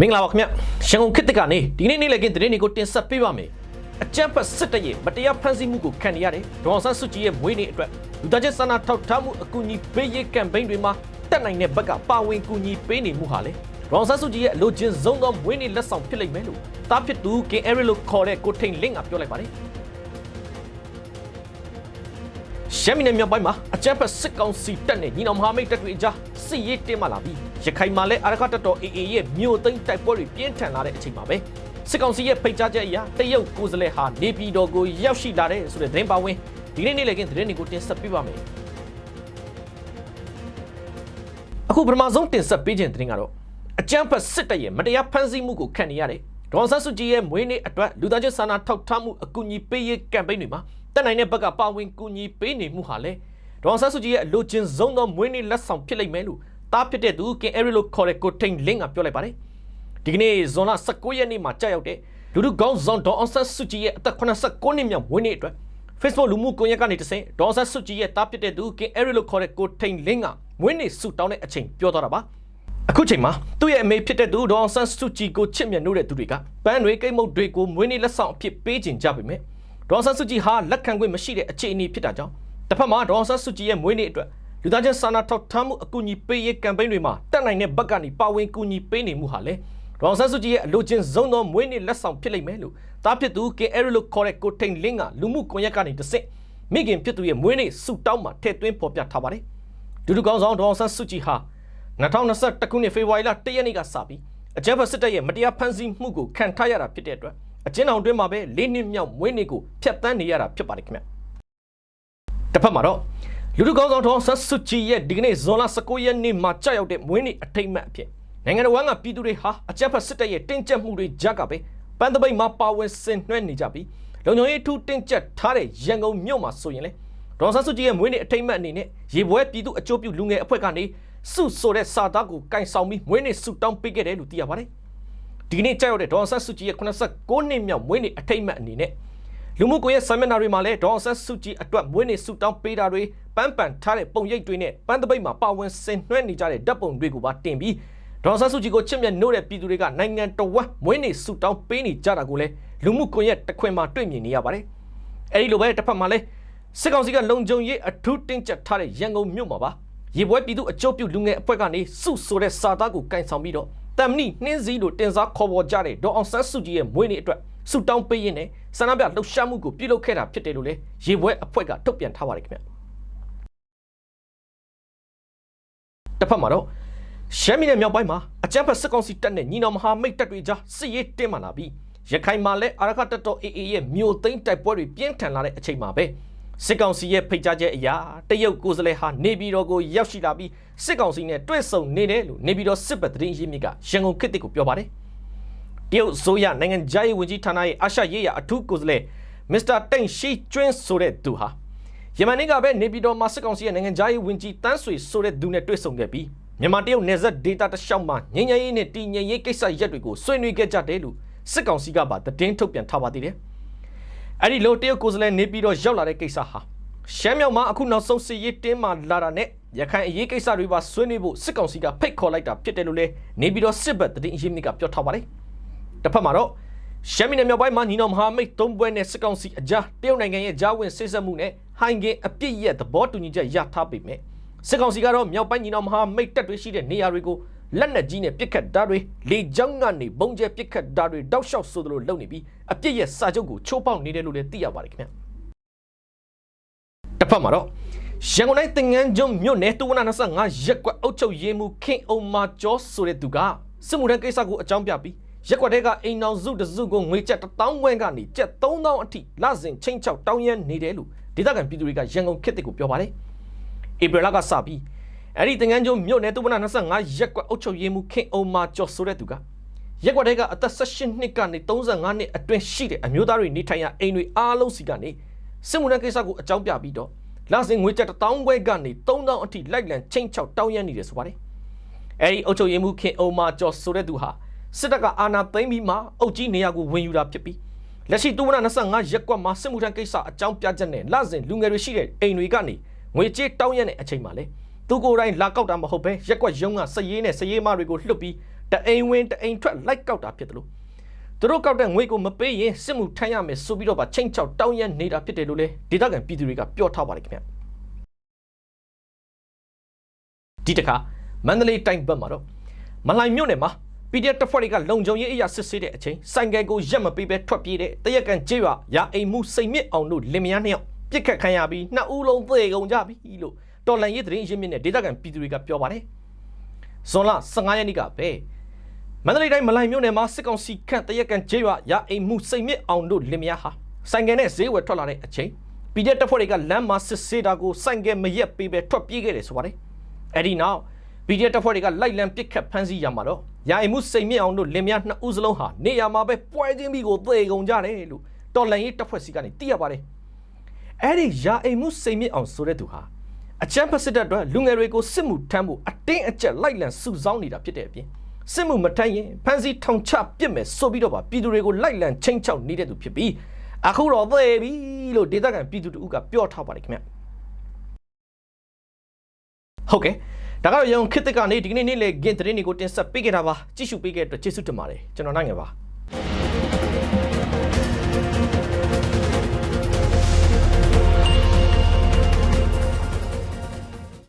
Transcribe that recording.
မင်္ဂလာပါခင်ဗျရန်ကုန်ခေတ်သစ်ကနေဒီနေ့နေ့လည်ကင်းသတင်းတွေကိုတင်ဆက်ပေးပါမယ်အကြမ်းဖက်စစ်တပ်ရဲ့မတရားဖမ်းဆီးမှုကိုခံနေရတယ်ဒေါအောင်ဆန်းစုကြည်ရဲ့မွေးနေ့အတွက်လူသားချင်းစာနာထောက်ထားမှုအကူအညီပေးရေးကမ်ပိန်းတွေမှာတက်နိုင်တဲ့ဘက်ကပါဝင်ကူညီပေးနေမှုဟာလေဒေါအောင်ဆန်းစုကြည်ရဲ့အလို့ချင်းဆုံးသောမွေးနေ့လက်ဆောင်ဖြစ်လိမ့်မယ်လို့တားဖြစ်သူကင်အဲရီလို့ခေါ်တဲ့ကိုထိန်လင့်ကပြောလိုက်ပါတယ်ရှမ်းပြည်နယ်မြောက်ပိုင်းမှာအကြမ်းဖက်စစ်ကောင်စီတပ်နဲ့ညီနောင်မဟာမိတ်တပ်တွေအကြားစစ်ရေးတင်းမာလာပြီး ရခိုင်မှာလည်းအရခတ်တပ်တော် AA ရဲ့မြို့သိမ်းတိုက်ပွဲတွေပြင်းထန်လာတဲ့အချိန်မှာပဲစစ်ကောင်စီရဲ့ဖိတ်ကြားချက်အရတရုတ်ကိုယ်စားလှယ်ဟာနေပြည်တော်ကိုရောက်ရှိလာတဲ့ဆိုတဲ့သတင်းပါဝင်ဒီနေ့နေ့လည်ကင်းသတင်းတွေကိုတင်ဆက်ပေးပါမယ်အခုပထမဆုံးတင်ဆက်ပေးခြင်းသတင်းကတော့အကြမ်းဖက်စစ်တပ်ရဲ့မတရားဖမ်းဆီးမှုကိုခံနေရတဲ့ဒေါ်ဆန်းစုကြည်ရဲ့မွေးနေ့အတွက်လူသားချင်းစာနာထောက်ထားမှုအကူအညီပေးရေးကမ်ပိန်းတွေမှာတက်နိုင်တဲ့ဘက်ကပါဝင်ကူညီပေးနေမှုဟာလေဒေါ်ဆန်းစုကြည်ရဲ့အလိုချင်ဆုံးသောမွေးနေ့လက်ဆောင်ဖြစ်လိမ့်မယ်လို့ တားဖြစ်တဲ့သူကင်အဲရီလိုခေါ်တဲ့ကိုထိန်လင်းကပြောလိုက်ပါတယ်ဒီကနေ့ဇွန်လ19ရက်နေ့မှာကြာရောက်တဲ့လူလူကောင်းဆောင်ဒေါ်အောင်ဆန်းစုကြည်ရဲ့အသက်89နှစ်မြောက်မွေးနေ့အတွက် Facebook လူမှုကွန်ရက်ကနေတဆင့်ဒေါ်အောင်ဆန်းစုကြည်ရဲ့တားဖြစ်တဲ့သူကင်အဲရီလိုခေါ်တဲ့ကိုထိန်လင်းကမွေးနေ့ဆုတောင်းတဲ့အချိန်ပြောသွားတာပါအခုချိန်မှာသူ့ရဲ့အမေဖြစ်တဲ့သူဒေါ်အောင်ဆန်းစုကြည်ကိုချစ်မြတ်နိုးတဲ့သူတွေကပန်းတွေကိတ်မုတ်တွေကိုမွေးနေ့လက်ဆောင်အဖြစ်ပေးခြင်းကြပေမဲ့ဒေါ်အောင်ဆန်းစုကြည်ဟာလက်ခံခွင့်မရှိတဲ့အခြေအနေဖြစ်တာကြောင့်တစ်ဖက်မှာဒေါ်အောင်ဆန်းစုကြည်ရဲ့မွေးနေ့အတွက် လူသားချင်းစာနာထောက်ထားမှုအကူအညီပေးရေးကမ်ပိန်းတွေမှာတက်နိုင်တဲ့ဘက်ကနေပါဝင်ကူညီပေးနေမှုဟာလေဒေါ်အောင်ဆန်းစုကြည်ရဲ့အလိုချင်ဆုံးသောမွေးနေ့လက်ဆောင်ဖြစ်လိမ့်မယ်လို့တားဖြစ်သူကင်အဲရီလို့ခေါ်တဲ့ကိုထိန်လင်းကလူမှုကွန်ရက်ကနေတဆင့်မိခင်ဖြစ်သူရဲ့မွေးနေ့ဆုတောင်းမှာထည့်သွင်းဖော်ပြထားပါတယ်ဒုဒုကောင်းဆောင်ဒေါ်အောင်ဆန်းစုကြည်ဟာ2021ခုနှစ်ဖေဖော်ဝါရီလ1ရက်နေ့ကစပြီးအကြမ်းဖက်စစ်တပ်ရဲ့မတရားဖမ်းဆီးမှုကိုခံထားရတာဖြစ်တဲ့အတွက်အကျဉ်းအောင်တွင်းမှာပဲ၄နှစ်မြောက်မွေးနေ့ကိုဖျက်ဆီးနေရတာဖြစ်ပါတယ်ခင်ဗျတစ်ဖက်မှာတော့ လူလူကောင်းဆောင်ဒေါ်အောင်ဆန်းစုကြည်ရဲ့ဒီကနေ့ဇွန်လ19ရက်နေ့မှာကြာရောက်တဲ့မွေးနေ့အထိမ်းအမှတ်အဖြစ်နိုင်ငံတော်ဝန်ကပြည်သူတွေဟာအကြမ်းဖက်စစ်တပ်ရဲ့တင်းကျပ်မှုတွေကြားကပဲပန်းတပိတ်မှာပါဝင်ဆင်နွှဲနေကြပြီးလုံခြုံရေးထူးတင်းကျပ်ထားတဲ့ရန်ကုန်မြို့မှာဆိုရင်လေဒေါ်အောင်ဆန်းစုကြည်ရဲ့မွေးနေ့အထိမ်းအမှတ်အနေနဲ့ရေပွဲပြည်သူအကျိုးပြုလူငယ်အဖွဲ့ကနေစုဆိုတဲ့စာသားကိုကင်ဆောင်ပြီးမွေးနေ့ဆုတောင်းပေးခဲ့တယ်လို့သိရပါတယ်ဒီကနေ့ကြာရောက်တဲ့ဒေါ်အောင်ဆန်းစုကြည်ရဲ့89နှစ်မြောက်မွေးနေ့အထိမ်းအမှတ်အနေနဲ့ လူမှုကွန်ရက်ဆာမျက်နှာတွေမှာလည်းဒေါ်အောင်ဆန်းစုကြည်အတွက်မွေးနေ့ဆုတောင်းပေးတာတွေပန်းပန်ထားတဲ့ပုံရိပ်တွေနဲ့ပန်းတပိတ်မှာပါဝင်ဆင်နွှဲနေကြတဲ့ဓာတ်ပုံတွေကိုပါတင်ပြီးဒေါ်အောင်ဆန်းစုကြည်ကိုချစ်မြတ်နိုးတဲ့ပြည်သူတွေကနိုင်ငံတော်ဝက်မွေးနေ့ဆုတောင်းပေးနေကြတာကိုလည်းလူမှုကွန်ရက်တစ်ခွင်မှာတွေ့မြင်နေရပါတယ်အဲဒီလိုပဲတစ်ဖက်မှာလည်းစစ်ကောင်စီကလုံခြုံရေးအထူးတင်းကျပ်ထားတဲ့ရန်ကုန်မြို့မှာပါရေပွဲပြည်သူအကျိုးပြုလူငယ်အဖွဲ့ကနေစုဆိုတဲ့စာသားကိုကင်ဆောင်ပြီးတော့တမ်မနီနှင်းစည်းလိုတင်စားခေါ်ပေါ်ကြတဲ့ဒေါ်အောင်ဆန်းစုကြည်ရဲ့မွေးနေ့အတွက်ဆုတောင်းပေးရင်းနဲ့ ဆန္ဒပြလှုပ်ရှားမှုကိုပြုလုပ်ခဲ့တာဖြစ်တယ်လို့လည်းရေပွဲအဖွဲ့ကထုတ်ပြန်ထားပါတယ်ခင်ဗျတစ်ဖက်မှာတော့ရှမ်းပြည်နယ်မြောက်ပိုင်းမှာအကြမ်းဖက်စစ်ကောင်စီတပ်နဲ့ညီနောင်မဟာမိတ်တပ်တွေကြားစစ်ရေးတင်းမာလာပြီးရခိုင်မှာလည်းအာရခတပ်တော် AA ရဲ့မြို့သိမ်းတိုက်ပွဲတွေပြင်းထန်လာတဲ့အချိန်မှာပဲစစ်ကောင်စီရဲ့ဖိတ်ကြားချက်အရတရုတ်ကိုယ်စားလှယ်ဟာနေပြည်တော်ကိုရောက်ရှိလာပြီးစစ်ကောင်စီနဲ့တွေ့ဆုံနေတယ်လို့နေပြည်တော်စစ်ဘက်သတင်းရင်းမြစ်ကရန်ကုန်ခေတ်တစ်ကိုပြောပါတယ် တရုတ်ဆိုရနိုင်ငံခြားရေးဝန်ကြီးဌာနရဲ့အာရှရေးရာအထူးကိုယ်စားလှယ်မစ္စတာတိန်ရှီကျွင်းဆိုတဲ့သူဟာယမန်နေ့ကပဲနေပြည်တော်မှာစစ်ကောင်စီရဲ့နိုင်ငံခြားရေးဝန်ကြီးတန်းဆွေဆိုတဲ့သူနဲ့တွေ့ဆုံခဲ့ပြီးမြန်မာတရုတ်နယ်စပ်ဒေတာတလျှောက်မှာငြိမ်းချမ်းရေးနဲ့တည်ငြိမ်ရေးကိစ္စရပ်တွေကိုဆွေးနွေးခဲ့ကြတယ်လို့စစ်ကောင်စီကပါသတင်းထုတ်ပြန်ထားပါသေးတယ်။အဲ့ဒီလိုတရုတ်ကိုယ်စားလှယ်နေပြည်တော်ရောက်လာတဲ့ကိစ္စဟာရှမ်းမြောက်မှာအခုနောက်ဆုံးစစ်ရေးတင်းမာလာတာနဲ့ရခိုင်အရေးကိစ္စတွေပါဆွေးနွေးဖို့စစ်ကောင်စီကဖိတ်ခေါ်လိုက်တာဖြစ်တယ်လို့လည်းနေပြည်တော်စစ်ဘက်သတင်းအရင်းမြစ်ကပြောထားပါတယ်။ တစ်ဖက်မှာတော့ရှမ်းပြည်နယ်မြောက်ပိုင်းမှာညီနောင်မဟာမိတ်သုံးဘွဲနဲ့စစ်ကောင်စီအကြားတရုတ်နိုင်ငံရဲ့ဂျာဝင်စစ်ဆက်မှုနဲ့ဟိုင်ဂင်အပြစ်ရဲ့သဘောတူညီချက်ရထားပေမဲ့စစ်ကောင်စီကတော့မြောက်ပိုင်းညီနောင်မဟာမိတ်တပ်တွေရှိတဲ့နေရာတွေကိုလက်နက်ကြီးနဲ့ပစ်ခတ်တာတွေလေကြောင်းကနေဘုံကျဲပစ်ခတ်တာတွေတောက်လျှောက်ဆိုသလိုလုပ်နေပြီးအပြစ်ရဲ့စာချုပ်ကိုချိုးပေါက်နေတယ်လို့လည်းသိရပါတယ်ခင်ဗျတစ်ဖက်မှာတော့ရန်ကုန်တိုင်းတင်ငန်းကျွန်းမြို့နယ်တူဝနာ25ရက်ကွက်အုပ်ချုပ်ရေးမှူးခင်အောင်မာကျော်ဆိုတဲ့သူကစစ်မှုထမ်းကိစ္စကိုအကြောင်းပြပြီး ရက်ကွက်တဲကအိမ်အောင်စုတစုကိုငွေကျပ်1000ဝန်းကနေကျပ်3000အထိလစဉ်ချင်းချောက်တောင်းရမ်းနေတယ်လို့ဒေသခံပြည်သူတွေကရန်ကုန်ခေတ်တစ်ကိုပြောပါတယ်ဧပြီလကစပြီးအဲ့ဒီတင်ငန်းကျွန်းမြို့နယ်တူဝနာ25ရက်ကွက်အုပ်ချုပ်ရေးမှူးခင်အောင်မာကျော်ဆိုတဲ့သူကရက်ကွက်တဲကအသက်18နှစ်ကနေ35နှစ်အတွင်းရှိတဲ့အမျိုးသားတွေနေထိုင်ရာအိမ်တွေအားလုံးစီကနေစစ်မှုထမ်းကိစ္စကိုအကြောင်းပြပြီးတော့လစဉ်ငွေကျပ်1000ခွဲကနေ3000အထိလိုက်လံချင်းချောက်တောင်းရမ်းနေတယ်ဆိုပါတယ်အဲ့ဒီအုပ်ချုပ်ရေးမှူးခင်အောင်မာကျော်ဆိုတဲ့သူဟာ စစ်တပ်ကအာဏာသိမ်းပြီးမှအုပ်ကြီးနေရာကိုဝင်ယူတာဖြစ်ပြီးလက်ရှိတူဝနာ25ရက်ကွက်မှာစစ်မှုထမ်းကိစ္စအကြောင်းပြချက်နဲ့လစဉ်လူငယ်တွေရှိတဲ့အိမ်တွေကနေငွေကြေးတောင်းရတဲ့အချိန်မှာလေသူကိုယ်တိုင်လာကောက်တာမဟုတ်ပဲရက်ကွက်ရုံးကစရေးနဲ့စရေးမတွေကိုလှုပ်ပြီးတအိမ်ဝင်တအိမ်ထွက်လိုက်ကောက်တာဖြစ်တယ်လို့သူတို့ကောက်တဲ့ငွေကိုမပေးရင်စစ်မှုထမ်းရမယ်ဆိုပြီးတော့ဗချင်းချောက်တောင်းရနေတာဖြစ်တယ်လို့လေဒေသခံပြည်သူတွေကပြောထားပါတယ်ခင်ဗျဒီတခါမန္တလေးတိုင်းဘက်မှာတော့မလိုင်မြို့နယ်မှာ PDF တပ်ဖွဲ့တွေကလုံခြုံရေးအရာစစ်ဆေးတဲ့အချိန်ဆိုင်ကယ်ကိုရက်မပေးပဲထွက်ပြေးတဲ့တရက်ကန်ကျေးရွာရာအိမ်မှုစိတ်မြင့်အောင်တို့လင်မယားနှစ်ယောက်ပြစ်ခတ်ခံရပြီးနှစ်ဦးလုံးသေကုန်ကြပြီလို့တော်လန်ရေးသတင်းရင်းမြစ်နဲ့ဒေသခံပြည်သူတွေကပြောပါတယ်ဇွန်လ15ရက်နေ့ကပဲမန္တလေးတိုင်းမလိုင်မြို့နယ်မှာစစ်ကောင်စီခန့်တရက်ကန်ကျေးရွာရာအိမ်မှုစိတ်မြင့်အောင်တို့လင်မယားဟာဆိုင်ကယ်နဲ့ဈေးဝယ်ထွက်လာတဲ့အချိန် PDF တပ်ဖွဲ့တွေကလမ်းမှာစစ်ဆေးတာကိုဆိုင်ကယ်မရက်ပေးပဲထွက်ပြေးခဲ့တယ်ဆိုပါတယ်အဲ့ဒီနောက် PDF တပ်ဖွဲ့တွေကလိုက်လံပစ်ခတ်ဖမ်းဆီးရမှာတော့ ရာအိမ်မှုစိတ်မြင့်အောင်တို့လင်မယားနှစ်ဦးစလုံးဟာနေရာမှာပဲပွဲချင်းပြီးကိုသေကုန်ကြတယ်လို့တော်လန်ရေးတပ်ဖွဲ့စီကနေသိရပါတယ်အဲ့ဒီရာအိမ်မှုစိတ်မြင့်အောင်ဆိုတဲ့သူဟာအချမ်းဖက်စစ်တပ်အတွက်လူငယ်တွေကိုစစ်မှုထမ်းဖို့အတင်းအကျပ်လိုက်လံစုဆောင်းနေတာဖြစ်တဲ့အပြင်စစ်မှုမထမ်းရင်ဖမ်းဆီးထောင်ချပစ်မယ်ဆိုပြီးတော့ပါပြည်သူတွေကိုလိုက်လံချင်းချောက်နေတဲ့သူဖြစ်ပြီးအခုတော့သေပြီလို့ဒေသခံပြည်သူတို့ကပြောထားပါတယ်ခင်ဗျဟုတ်ကဲ့ ဒါကတော့ရုံခေတ်သစ်ကနေဒီကနေ့နေ့လေဂင်သတင်းတွေကိုတင်ဆက်ပေးခဲ့တာပါကြည့်ရှုပေးခဲ့တဲ့အတွက်ကျေးဇူးတင်ပါတယ်ကျွန်တော်နိုင်ငယ်ပါ